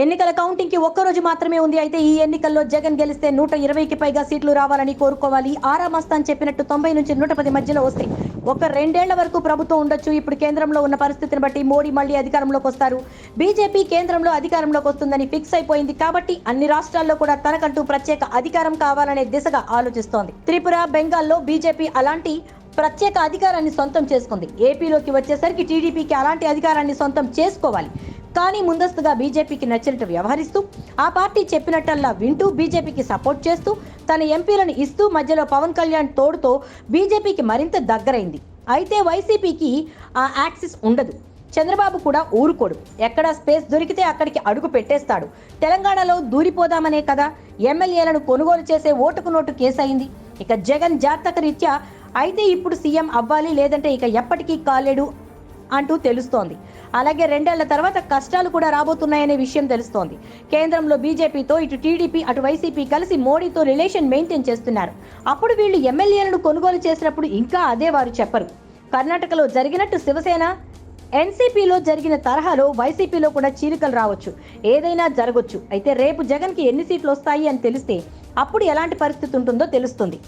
ఎన్నికల కౌంటింగ్కి ఒక్కరోజు మాత్రమే ఉంది. అయితే ఈ ఎన్నికల్లో జగన్ గెలిస్తే నూట ఇరవైకి పైగా సీట్లు రావాలని కోరుకోవాలి. ఆరా మస్తాన్ చెప్పినట్టు తొంభై నుంచి నూట పది మధ్యలో వస్తాయి ఒక రెండేళ్ళ వరకు ప్రభుత్వం ఉండొచ్చు. ఇప్పుడు కేంద్రంలో ఉన్న పరిస్థితిని బట్టి మోడీ మళ్ళీ అధికారంలోకి వస్తారు. బీజేపీ కేంద్రంలో అధికారంలోకి వస్తుందని ఫిక్స్ అయిపోయింది కాబట్టి అన్ని రాష్ట్రాల్లో కూడా తనకంటూ ప్రత్యేక అధికారం కావాలనే దిశగా ఆలోచిస్తోంది. త్రిపుర బెంగాల్లో బీజేపీ అలాంటి ప్రత్యేక అధికారాన్ని సొంతం చేసుకుంది. ఏపీలోకి వచ్చేసరికి టీడీపీకి అలాంటి అధికారాన్ని సొంతం చేసుకోవాలి. కానీ ముందస్తుగా బీజేపీకి నచ్చినట్టు వ్యవహరిస్తూ ఆ పార్టీ చెప్పినట్టల్లా వింటూ బీజేపీకి సపోర్ట్ చేస్తూ తన ఎంపీలను ఇస్తూ మధ్యలో పవన్ కళ్యాణ్ తోడుతో బీజేపీకి మరింత దగ్గరైంది. అయితే వైసీపీకి ఆ యాక్సిస్ ఉండదు. చంద్రబాబు కూడా ఊరుకోడు. ఎక్కడ స్పేస్ దొరికితే అక్కడికి అడుగు పెట్టేస్తాడు. తెలంగాణలో దూరిపోదామనే కదా. ఎమ్మెల్యేలను కొనుగోలు చేసే ఓటుకు నోటు కేసు అయింది ఇక జగన్ జాతక రీత్యా అయితే ఇప్పుడు సీఎం అవ్వాలి లేదంటే ఇక ఎప్పటికీ కాలేడు అంటూ తెలుస్తోంది. అలాగే రెండేళ్ళ తర్వాత కష్టాలు కూడా రాబోతున్నాయనే విషయం తెలుస్తోంది. కేంద్రంలో బీజేపీతో ఇటు టీడీపీ అటు వైసీపీ కలిసి మోడీతో రిలేషన్ మెయింటైన్ చేస్తున్నారు. అప్పుడు వీళ్ళు ఎమ్మెల్యేలను కొనుగోలు చేసినప్పుడు ఇంకా అదే వారు చెప్పరు. కర్ణాటకలో జరిగినట్టు శివసేన ఎన్సీపీలో జరిగిన తరహాలో వైసీపీలో కూడా చీలికలు రావచ్చు. ఏదైనా జరగవచ్చు అయితే రేపు జగన్కి ఎన్ని సీట్లు వస్తాయి అని తెలిస్తే అప్పుడు ఎలాంటి పరిస్థితి ఉంటుందో తెలుస్తుంది.